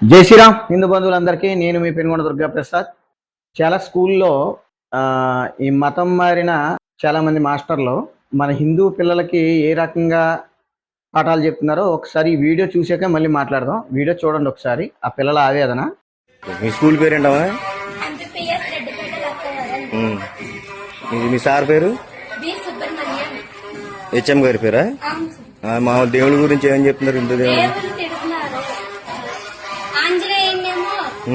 జై శ్రీరామ్. హిందూ బంధువులందరికీ నేను మీ పెనుగొండ దుర్గా ప్రసాద్. చాలా స్కూల్లో ఆ, ఈ మతం మారిన చాలా మంది మాస్టర్లు మన హిందూ పిల్లలకి ఏ రకంగా పాఠాలు చెప్తున్నారో ఒకసారి ఈ వీడియో చూసాక మళ్ళీ మాట్లాడదాం. వీడియో చూడండి ఒకసారి. ఆ పిల్లల ఆవేదన. మీ స్కూల్ ఉమ్. ఇది మీ సార్ పేరు? హెచ్ఎం గారి పేరా? మా దేవుడి గురించి ఏం చెప్తున్నారు? హిందూ దేవుడు.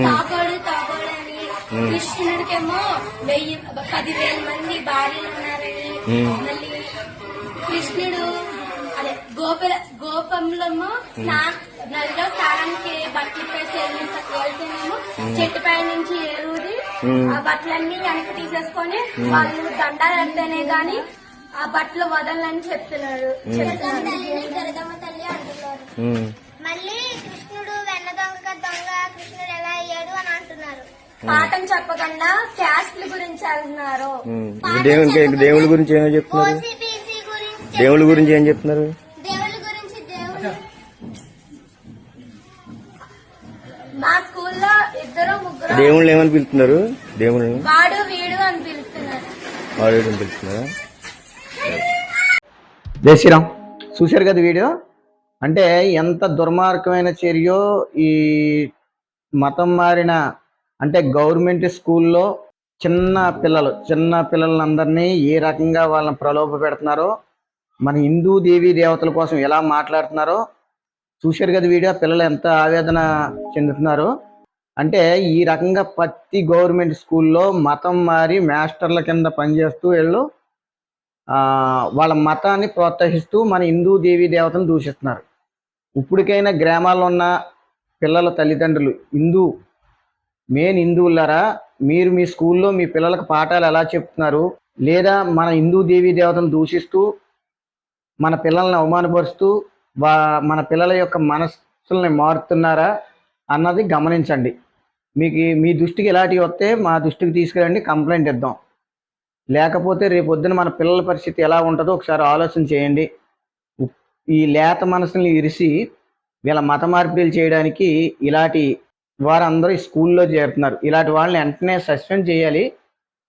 తాగోడు తాగోడు అని. కృష్ణుడికేమో వెయ్యి పదివేల మంది భార్యలు ఉన్నారని. మళ్ళీ కృష్ణుడు అదే గోపంలో స్నా నదిలో స్నానానికి బట్టలు వేసి వెళ్తేనేమో చెట్టు పై నుంచి ఏరుది. ఆ బట్టలన్నీ వెనక్కి తీసేసుకొని వాళ్ళు దండాలు పెడితేనే గాని ఆ బట్టలు వదలని చెప్తున్నాడు. చెప్తున్నాడు. పాఠం చెప్పకుండా క్యాస్ట్ల గురించి. ఇంకా దేవుడి గురించి ఏమో చెప్తున్నారు? దేవుడి గురించి ఏం చెప్తున్నారు. దేవుడి గురించి దేవుడు మా స్కూల్లో ఇద్దరు ముగ్గురు దేవుళ్ళు ఏమని పిలుస్తున్నారు? దేవుళ్ళని వాడు వీడు అని పిలుస్తున్నారు. వాడు ఏమని పిలుస్తున్నారా? జై శ్రీరామ్. చూశారు కదా వీడియో? అంటే ఎంత దుర్మార్గమైన చర్యో ఈ మతం మారిన అంటే గవర్నమెంట్ స్కూల్లో చిన్న పిల్లలు చిన్న పిల్లలందరినీ ఏ రకంగా వాళ్ళని ప్రలోభ పెడుతున్నారో మన హిందూ దేవీ దేవతల కోసం ఎలా మాట్లాడుతున్నారో చూశారు కదా వీడియో పిల్లలు ఎంత ఆవేదన చెందుతున్నారో. అంటే ఈ రకంగా ప్రతి గవర్నమెంట్ స్కూల్లో మతం మారి మాస్టర్ల కింద పనిచేస్తూ వీళ్ళు వాళ్ళ మతాన్ని ప్రోత్సహిస్తూ మన హిందూ దేవీ దేవతను దూషిస్తున్నారు. ఇప్పటికైనా గ్రామాల్లో ఉన్న పిల్లల తల్లిదండ్రులు హిందూ మెయిన్ హిందువులారా మీరు మీ స్కూల్లో మీ పిల్లలకు పాఠాలు ఎలా చెప్తున్నారు? లేదా మన హిందూ దేవీ దేవతను దూషిస్తూ మన పిల్లల్ని అవమానపరుస్తూ వా మన పిల్లల యొక్క మనస్సుల్ని మారుతున్నారా అన్నది గమనించండి. మీకు మీ దృష్టికి ఇలాంటివి వస్తే మా దృష్టికి తీసుకురండి కంప్లైంట్ ఇద్దాం. లేకపోతే రేపొద్దున మన పిల్లల పరిస్థితి ఎలా ఉంటుందో ఒకసారి ఆలోచన చేయండి. ఈ లేత మనసుని ఇరిసి వీళ్ళ మత మార్పిడిలు చేయడానికి ఇలాంటి వారందరూ ఈ స్కూల్లో చేరుతున్నారు. ఇలాంటి వాళ్ళని వెంటనే సస్పెండ్ చేయాలి.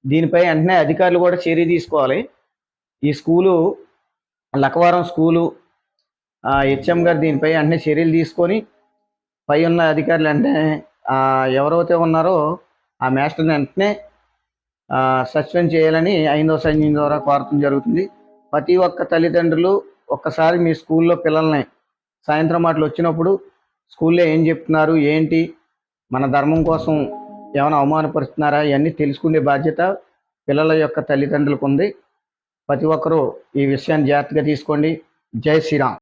దీనిపై వెంటనే అధికారులు కూడా చర్య తీసుకోవాలి. ఈ స్కూలు లకవరం స్కూలు హెచ్ఎం గారు దీనిపై వెంటనే చర్యలు తీసుకొని పై ఉన్న అధికారులు వెంటనే ఎవరైతే ఉన్నారో ఆ మాస్టర్ని వెంటనే సస్పెండ్ చేయాలని ఐదో సైన్యం ద్వారా కోరటం జరుగుతుంది. ప్రతి ఒక్క తల్లిదండ్రులు ఒక్కసారి మీ స్కూల్లో పిల్లల్ని సాయంత్రం మాటలు వచ్చినప్పుడు స్కూల్లో ఏం చెప్తున్నారు ఏంటి మన ధర్మం కోసం ఏమైనా అవమానపరుస్తున్నారా? ఇవన్నీ తెలుసుకునే బాధ్యత పిల్లల యొక్క తల్లిదండ్రులకు ఉంది. ప్రతి ఒక్కరూ ఈ విషయాన్ని జాగ్రత్తగా తీసుకోండి. జై శ్రీరామ్.